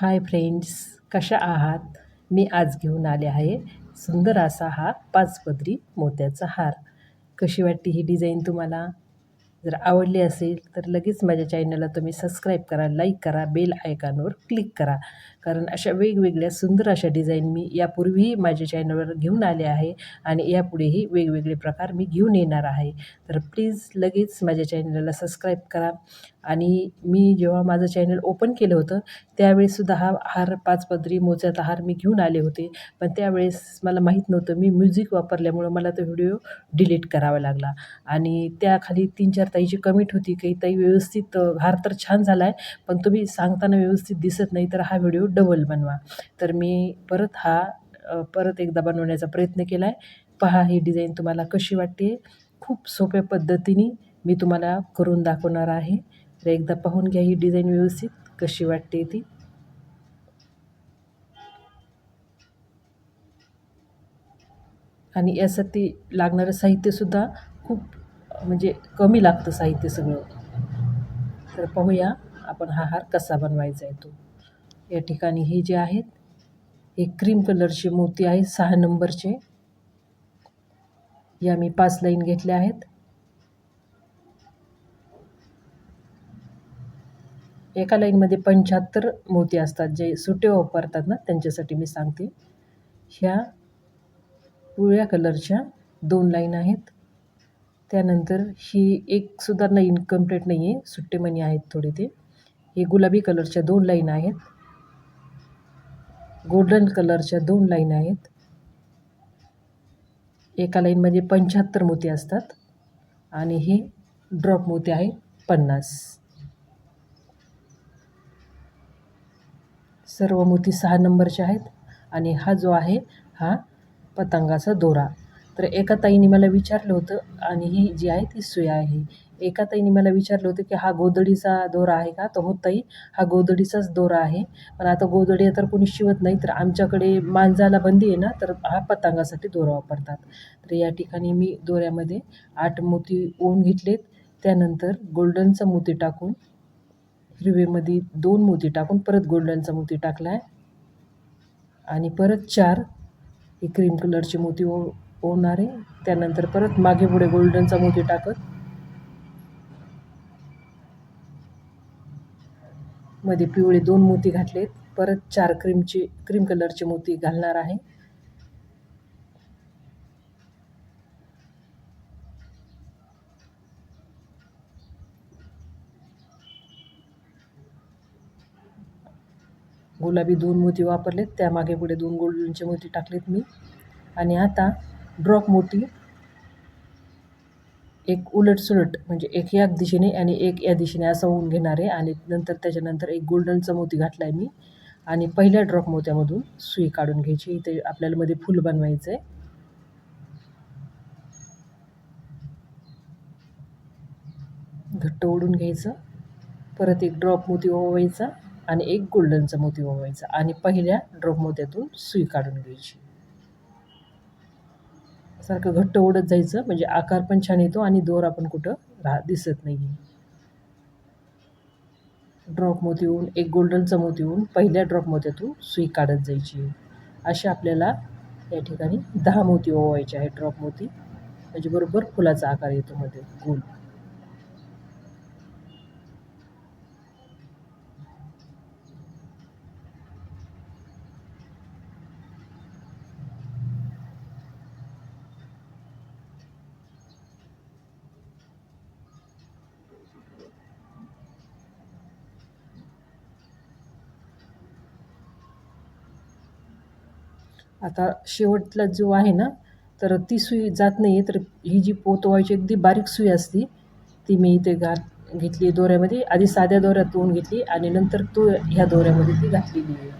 Hi friends कशा आहात? मी आज घेऊन आले आहे सुंदर असा हा पाचपदरी मोत्याचा हार. कशी वाटते ही डिझाईन तुम्हाला? जर आवडली असेल तर लगेच माझ्या चॅनलला तुम्ही सबस्क्राईब करा लाईक करा बेल आयकॉनवर क्लिक करा. कारण अशा वेगवेगळ्या सुंदर अशा डिझाईन मी यापूर्वीही माझ्या चॅनलवर घेऊन आले आहे आणि यापुढेही वेगवेगळे प्रकार मी घेऊन येणार आहे. तर प्लीज लगेच माझ्या चॅनलला सबस्क्राईब करा. आणि मी जेव्हा माझं चॅनल ओपन केलं होतं त्यावेळेससुद्धा हा हार पाच पदरी मोत्याचा हार मी घेऊन आले होते. पण त्यावेळेस मला माहीत नव्हतं मी म्युझिक वापरल्यामुळं मला तो व्हिडिओ डिलीट करावा लागला. आणि त्याखाली तीन चार ताईची कमेंट होती काही ताई व्यवस्थित हार तर छान झाला आहे पण तुम्ही सांगताना व्यवस्थित दिसत नाही तर हा व्हिडिओ डबल बनवा. तर मी परत हा परत एकदा बनवण्याचा प्रयत्न केला आहे पहा ही डिझाईन तुम्हाला कशी वाटते. खूप सोप्या पद्धतीने मी तुम्हाला करून दाखवणार आहे. तर एकदा पाहून घ्या ही डिझाईन व्यवस्थित कशी वाटते ती. आणि यासाठी लागणारं साहित्यसुद्धा खूप म्हणजे कमी लागतं साहित्य सगळं. तर पाहूया आपण हा हार कसा बनवायचा आहे तो. या ठिकाणी हे जे आहेत हे क्रीम कलरचे मोती आहेत सहा नंबरचे. या मी पाच लाईन घेतल्या आहेत. एका लाईनमध्ये पंच्याहत्तर मोती असतात जे सुटे वापरतात ना त्यांच्यासाठी मी सांगते. ह्या पिवळ्या कलरच्या दोन लाईन आहेत. त्यानंतर ही एकसुद्धा नाही इनकम्प्लीट नाही आहे सुट्टे मणी आहेत थोडे ते. हे गुलाबी कलरच्या दोन लाईन आहेत. गोल्डन कलरच्या दोन लाईन आहेत. एका लाईनमध्ये पंच्याहत्तर मोती असतात. आणि हे ड्रॉप मोती आहे पन्नास. सर्व मोती सहा नंबरचे आहेत. आणि हा जो आहे हा पतंगाचा दोरा. तर एका ताईने मला विचारलं होतं आणि ही जी आहे ती सुया आहे. एका ताईने मला विचारलं होतं की हा गोदडीचा दोरा आहे का? तर हो ताई हा गोदडीचाच दोरा आहे. पण आता गोदडी तर कोणी शिवत नाही तर आमच्याकडे मांजाला बंदी आहे ना तर हा पतंगासाठी दोरा वापरतात. तर या ठिकाणी मी दोऱ्यामध्ये आठ मोती ओढून घेतलेत. त्यानंतर गोल्डनचा मोती टाकून हिरवेमध्ये दोन मोती टाकून परत गोल्डनचा मोती टाकला आहे आणि परत चार हे क्रीम कलरची मोती ओ ओणार आहे. त्यानंतर परत मागे पुढे गोल्डनचा मोती टाकत. मध्ये पिवळे दोन मोती घातलेत. परत चार क्रीमचे क्रीम कलरचे मोती घालणार आहे. गुलाबी दोन मोती वापरलेत. त्यामागे पुढे दोन गोल्डनचे मोती टाकलेत मी. आणि आता ड्रॉप मोती एक उलटसुलट म्हणजे एक या दिशेने आणि एक या दिशेने असं होऊन घेणार आहे. आणि नंतर त्याच्यानंतर एक गोल्डनचा मोती घातला आहे मी. आणि पहिल्या ड्रॉप मोत्यामधून सुई काढून घ्यायची. इथे आपल्याला मध्ये फुल बनवायचं आहे. घट्ट ओढून घ्यायचं. परत एक ड्रॉप मोती ओवायचा. आणि एक गोल्डनचा मोती ओवायचा आणि पहिल्या ड्रॉप मोत्यातून सुई काढून घ्यायची. सारखं घट्ट ओढत जायचं म्हणजे आकार पण छान येतो आणि दोर आपण कुठं राह दिसत नाही ड्रॉप मोती होऊन एक गोल्डनचा मोती होऊन पहिल्या ड्रॉप मोत्यातून सुई काढत जायची. अशी आपल्याला या ठिकाणी दहा मोती ओवायचे आहे ड्रॉप मोती. म्हणजे बरोबर फुलाचा आकार येतो मध्ये गोल. आता शेवटला जो आहे ना तर ती सुई जात नाही आहे तर ही जी पोतवायची अगदी बारीक सुई असती ती मी इथे घात घेतली दोऱ्यामध्ये. आधी साध्या दोऱ्यात धुवून घेतली आणि नंतर तो ह्या दोऱ्यामध्ये ती घातलेली आहे.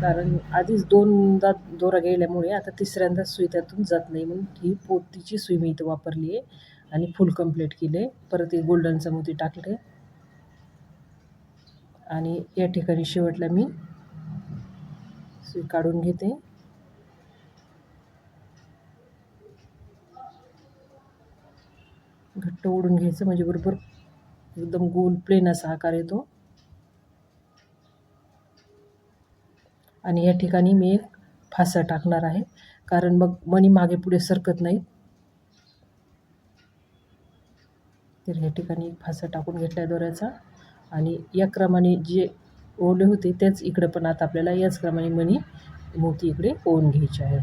कारण आधीच दोनदा दोरा गेल्यामुळे आता तिसऱ्यांदा सुई त्यातून जात नाही. म्हणून ही पोतीची सुई मी इथं वापरली आहे आणि फुल कंप्लीट केले आहे. परत एक गोल्डनचा मोती टाकले आणि या ठिकाणी शेवटला मी सुई काढून घेते. घट्ट ओढून घ्यायचं म्हणजे बरोबर एकदम गोल प्लेन असा आकार येतो. आणि या ठिकाणी मी एक फासा टाकणार आहे. कारण मग मणी मागे पुढे सरकत नाहीत तर ह्या ठिकाणी एक फासा टाकून घेतला आहे दोऱ्याचा. आणि या क्रमाने जे ओले होते त्याच इकडं पण आता आपल्याला याच क्रमाने मणी मोती इकडे ओवून घ्यायचे आहे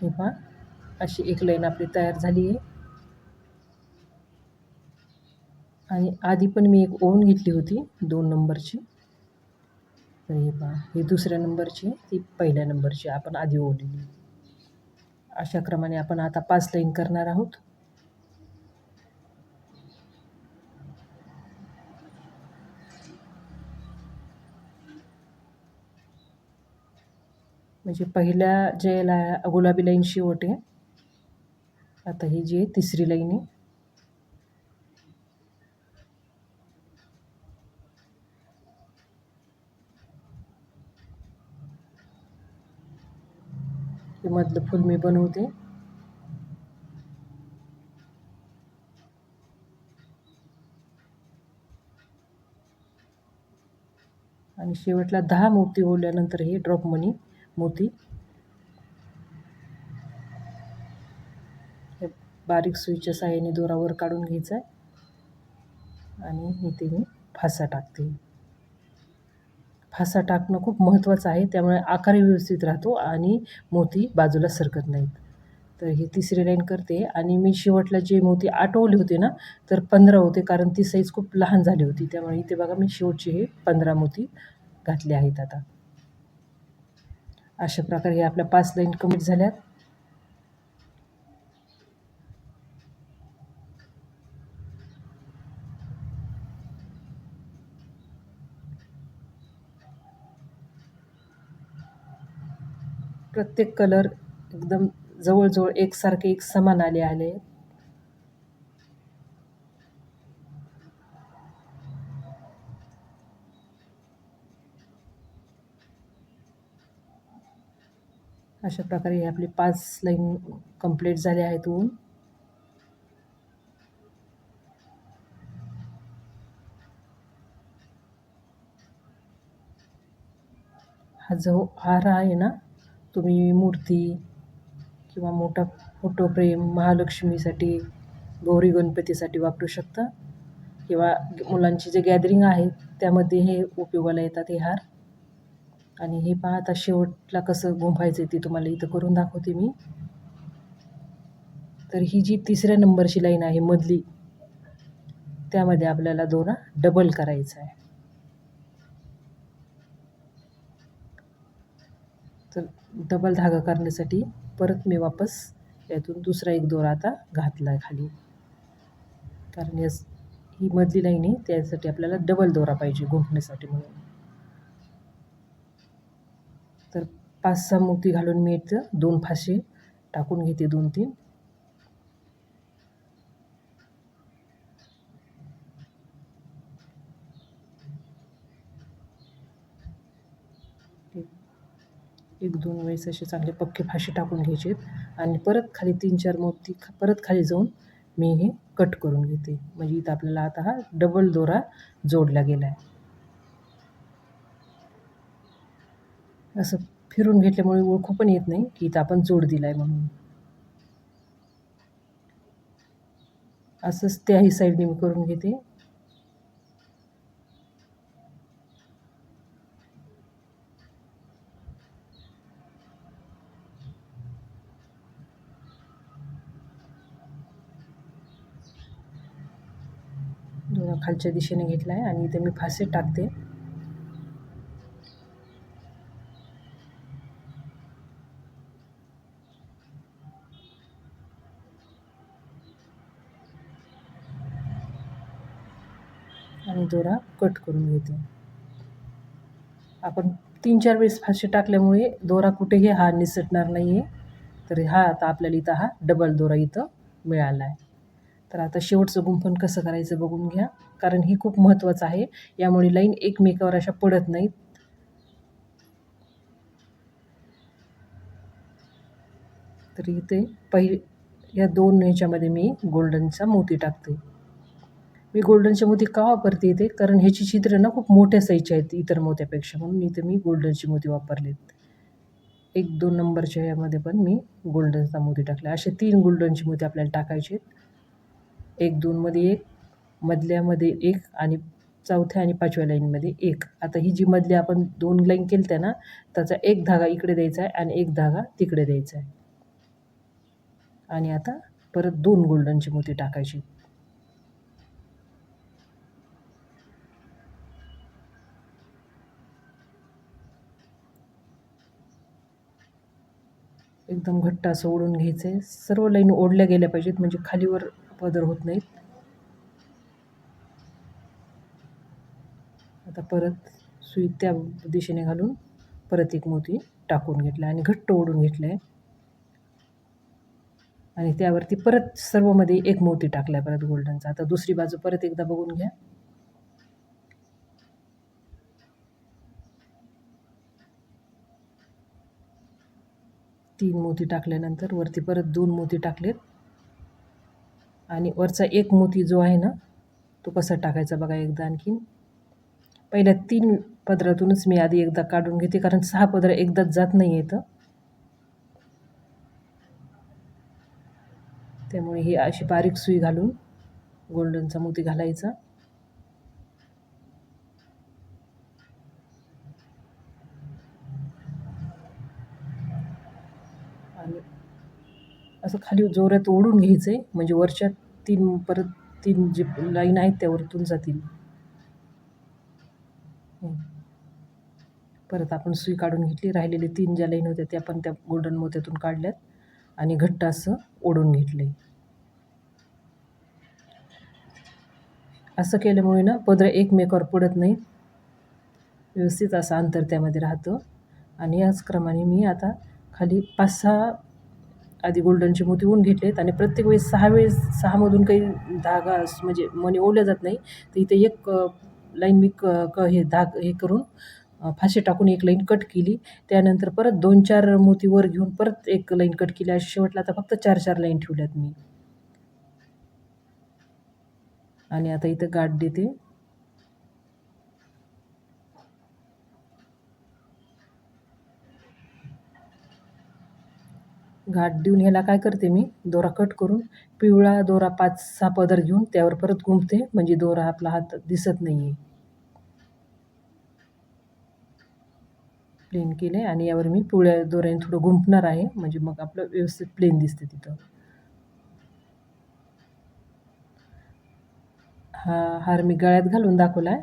हे पहा अशी एक लाईन आपली तयार झाली आहे. आणि आधी पण मी एक ओवून घेतली होती दोन नंबरची. तर हे पहा ही दुसऱ्या नंबरची ती पहिल्या नंबरची आपण आधी ओढलेली. अशा क्रमाने आपण आता पाच लाईन करणार आहोत. म्हणजे पहिल्या जे ला गुलाबी लाईन शेवट आहे आता ही जी आहे तिसरी लाईन आहे. हे मधलं फूल मी बनवते. आणि शेवटला दहा मोती ओढल्यानंतर हे ड्रॉप मनी मोती. हे बारीक सुईच्या साह्याने दोरावर काढून घ्यायचं आहे. आणि इथे मी फासा टाकते. फासा टाकणं खूप महत्त्वाचं आहे. त्यामुळे आकार व्यवस्थित राहतो आणि मोती बाजूला सरकत नाहीत. तर ही तिसरी लाईन करते आणि मी शेवटला जे मोती आटवले होते ना तर पंधरा होते कारण ती साईज खूप लहान झाली होती. त्यामुळे इथे बघा मी शेवटचे हे पंधरा मोती घातले आहेत आता. अशा प्रकारे हे आपल्या पाच लाईन कंप्लीट झाल्यात. प्रत्येक कलर एकदम जवळजवळ एकसारखे एक समान आले आले. अशा प्रकारे हे आपले पाच लाईन कंप्लीट झाले आहेत ऊन. हा जो हार आहे ना तुम्ही मूर्ती किंवा मोठा फोटो फ्रेम महालक्ष्मीसाठी गौरी गणपतीसाठी वापरू शकता. किंवा मुलांची जे गॅदरिंग आहे त्यामध्ये हे उपयोगाला येतात हे हार. आणि हे पहा आता शेवटला कसं गुंफायचं आहे ते तुम्हाला इथं करून दाखवते मी. तर ही जी तिसऱ्या नंबरची लाईन आहे मधली त्यामध्ये आपल्याला दोरा डबल करायचा आहे. तर डबल धागा करण्यासाठी परत मी वापस यातून दुसरा एक दोरा आता घातला आहे खाली. कारण यास ही मधली लाईन आहे त्यासाठी आपल्याला डबल दोरा पाहिजे गुंफण्यासाठी म्हणून. तर पाच सहा मोती घालून मी इथं दोन फासे टाकून घेते दोन तीन एक दोन वेळेस असे चांगले पक्के फाशी टाकून घ्यायचे आणि परत खाली तीन चार मोती परत खाली जाऊन मी हे कट करून घेते. म्हणजे इथं आपल्याला आता हा डबल दोरा जोडला गेला आहे असं फिरून घेतल्यामुळे ओळखू पण येत नाही की इथं आपण जोड दिला आहे म्हणून. असंच त्याही साईडने मी करून घेते दोरा खालच्या दिशेने घेतला आहे आणि इथे मी फासे टाकते. आणि दोरा कट करून घेते. आपण तीन चार वेळेस फाशी टाकल्यामुळे दोरा कुठेही हा निसटणार नाही आहे तर हा आता आपल्याला इथं हा डबल दोरा इथं मिळाला आहे तर आता शेवटचं गुंफण कसं करायचं बघून घ्या. कारण हे खूप महत्त्वाचं आहे. यामुळे लाईन एकमेकावर अशा पडत नाहीत. तर इथे पहि या दोन ह्याच्यामध्ये मी गोल्डनचा मोती टाकते. मी गोल्डनचे मोती का वापरते इथे? कारण ह्याची चित्र ना खूप मोठ्या साईजचे आहेत इतर मोत्यापेक्षा. म्हणून इथे मी गोल्डनची मोती वापरलेत. एक दोन नंबरच्या यामध्ये पण मी गोल्डनचा मोती टाकला असे तीन गोल्डनची मोती आपल्याला टाकायचे आहेत. एक दोनमध्ये एक मधल्यामध्ये एक आणि चौथ्या आणि पाचव्या लाईनमध्ये एक. आता ही जी मधली आपण दोन लाईन केली त्या ना त्याचा एक धागा इकडे द्यायचा आहे आणि एक धागा तिकडे द्यायचा आहे. आणि आता परत दोन गोल्डनची मोती टाकायची. एकदम घट्ट असं ओढून घ्यायचं आहे सर्व लाईन ओढल्या गेल्या पाहिजेत म्हणजे खालीवर पदर होत नाहीत. आता परत सुई त्या दिशेने घालून परत एक मोती टाकून घेतला आणि घट्ट ओढून घेतलं आहे आणि त्यावरती परत सर्वमध्ये एक मोती टाकला आहे परत गोल्डनचा. आता दुसरी बाजू परत एकदा बघून घ्या. तीन मोती टाकल्यानंतर वरती परत दोन मोती टाकलेत. आणि वरचा एक मोती जो आहे ना तो कसा टाकायचा बघा एकदा आणखीन. पहिल्या तीन पदरातूनच मी आधी एकदा काढून घेते कारण सहा पदर एकदाच जात नाही येतं त्यामुळे ही अशी बारीक सुई घालून गोल्डनचा मोती घालायचा. आणि असं खाली जोरात ओढून घ्यायचं आहे म्हणजे वरच्या तीन परत तीन जे लाईन आहेत त्या वरतून जातील. हो. परत आपण सुई काढून घेतली राहिलेले तीन ज्या लाईन होत्या त्या पण त्या गोल्डन मोत्यातून काढल्यात आणि घट्ट असं ओढून घेतले. असं केल्यामुळे ना पदर एकमेकावर पडत नाही व्यवस्थित असं अंतर त्यामध्ये राहतं. आणि याच क्रमाने मी आता खाली पाच सहा आधी गोल्डनचे मोती ऊन घेतलेत आणि प्रत्येक वेळेस सहा वेळेस सहामधून काही धागा म्हणजे मणी ओढल्या जात नाही. तर इथे एक लाईन मी क क हे धाग हे करून फाशी टाकून एक लाईन कट केली. त्यानंतर परत दोन चार मोती वर घेऊन परत एक लाईन कट केली. आणि शेवटला आता फक्त चार चार लाईन ठेवल्यात मी. आणि आता इथं गाठ देते. घाट देऊन ह्याला काय करते मी? दोरा कट करून पिवळा दोरा पाच सहा पदर घेऊन त्यावर परत गुंफते म्हणजे दोरा आपला हात दिसत नाही आहे प्लेन केलं आहे आणि यावर मी पिवळ्या दोऱ्याने थोडं गुंफणार आहे. म्हणजे मग आपलं व्यवस्थित प्लेन दिसते तिथं. हा हार मी गळ्यात घालून दाखवला आहे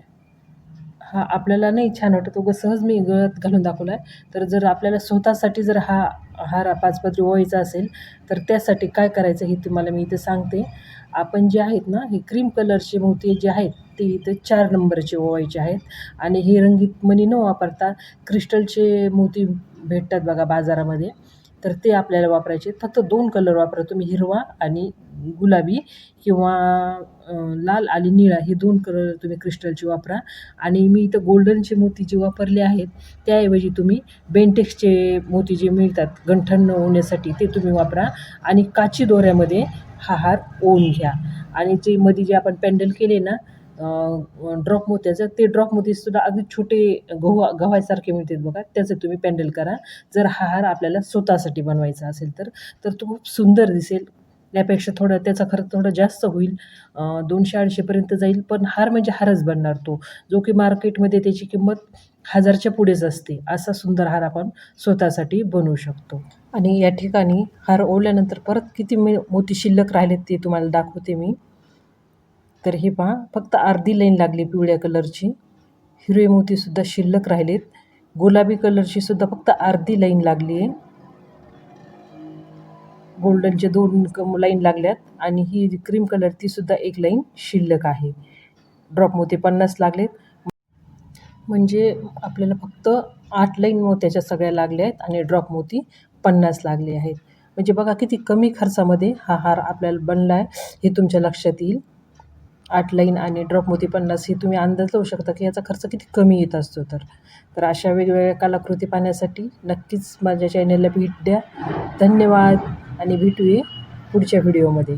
हा आपल्याला नाही छान वाटत उगं सहज मी गळत घालून दाखवला आहे तर जर आपल्याला स्वतःसाठी जर हा हार पाचपत्री ओवायचा असेल तर त्यासाठी काय करायचं हे तुम्हाला मी इथे सांगते. आपण जे आहेत ना हे क्रीम कलरचे मोती जे आहेत ते इथे चार नंबरचे ओवायचे आहेत. आणि हे रंगीत मणी न वापरता क्रिस्टलचे मोती भेटतात बघा बाजारामध्ये. तर ते आपल्याला वापरायचे. फक्त दोन कलर वापरा. तुम्ही हिरवा आणि गुलाबी किंवा लाल आणि निळा हे दोन कलर तुम्ही क्रिस्टलचे वापरा. आणि मी इथं गोल्डनचे मोती जे वापरले आहेत त्याऐवजी तुम्ही बेंटेक्सचे मोती जे मिळतात गंठण होण्यासाठी ते तुम्ही वापरा. आणि काची दोऱ्यामध्ये हा हार ओवून घ्या. आणि जे मध्ये जे आपण पॅन्डल केले ना ड्रॉप मोत्याचं ते ड्रॉप मोतीसुद्धा अगदी छोटे गहू गव्हासारखे मिळतात बघा. त्याचं तुम्ही पॅन्डल करा. जर हा हार आपल्याला स्वतःसाठी बनवायचा असेल तर तर तो खूप सुंदर दिसेल. यापेक्षा थोडं त्याचा खर्च थोडं जास्त होईल. दोनशे अडीचशेपर्यंत जाईल. पण हार म्हणजे हारच बनणार तो. जो की मार्केटमध्ये त्याची किंमत हजारच्या पुढेच असते. असा सुंदर हार आपण स्वतःसाठी बनवू शकतो. आणि या ठिकाणी हार ओढल्यानंतर परत किती मे मोती शिल्लक राहिलेत ते तुम्हाला दाखवते मी. तर हे पहा फक्त अर्धी लाईन लागली पिवळ्या कलरची. हिरवे मोतीसुद्धा शिल्लक राहिलेत. गुलाबी कलरची सुद्धा फक्त अर्धी लाईन लागली आहे. गोल्डनचे दोन क लाईन लागल्यात आणि ही क्रीम कलर तीसुद्धा एक लाईन शिल्लक आहे. ड्रॉप मोती पन्नास लागलेत. म्हणजे आपल्याला फक्त आठ लाईन मोत्याच्या सगळ्या लागल्या आहेत आणि ड्रॉप मोती पन्नास लागले आहेत. म्हणजे बघा किती कमी खर्चामध्ये हा हार आपल्याला बनला आहे हे तुमच्या लक्षात येईल. आठ लाईन आणि ड्रॉप मोती पन्नास हे तुम्ही अंदाज लावू शकता की याचा खर्च किती कमी येत असतो तर. तर अशा वेगवेगळ्या कलाकृती पाहण्यासाठी नक्कीच माझ्या चॅनलला भेट द्या. धन्यवाद आणि भेटूया पुढच्या व्हिडिओमध्ये